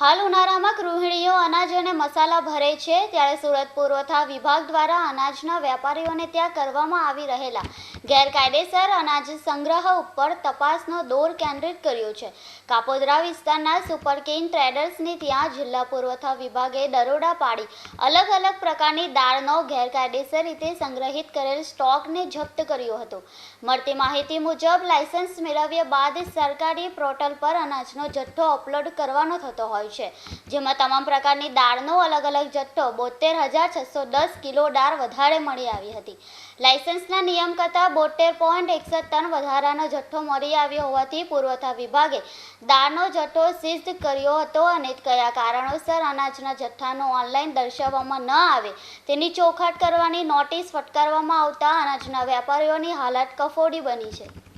હાલ ઉનાળામાં ગૃહિણીઓ અનાજ અને મસાલા ભરે છે. ત્યારે સુરત પુરવઠા વિભાગ દ્વારા અનાજના વેપારીઓને ત્યાં કરવામાં આવી રહેલા ગેરકાયદેસર અનાજ સંગ્રહ ઉપર તપાસનો દોર કેન્દ્રિત કર્યો છે. કાપોદરા વિસ્તારના સુપર કિંગ ટ્રેડર્સની ત્યાં જિલ્લા પુરવઠા વિભાગે દરોડા પાડી અલગ અલગ પ્રકારની દાળનો ગેરકાયદેસર રીતે સંગ્રહિત કરેલ સ્ટોકને જપ્ત કર્યો હતો. મળતી માહિતી મુજબ, લાયસન્સ મેળવ્યા બાદ સરકારી પોર્ટલ પર અનાજનો જથ્થો અપલોડ કરવાનો થતો હોય છે, જેમાં તમામ પ્રકારની દાળનો અલગ અલગ જથ્થો બોતેર હજાર છસો દસ કિલો દાળ વધારે મળી આવી હતી. લાયસન્સના નિયમ કરતાં બોતેર પોઈન્ટ એકસઠ ટન વધારાનો જથ્થો મળી આવ્યો હોવાથી પુરવઠા વિભાગે દાળનો જથ્થો સિદ્ધ કર્યો હતો અને કયા કારણોસર અનાજના જથ્થાનો ઓનલાઈન દર્શાવવામાં ન આવે તેની ચોખાટ કરવાની નોટિસ ફટકારવામાં આવતા અનાજના વેપારીઓની હાલત કફોડી બની છે.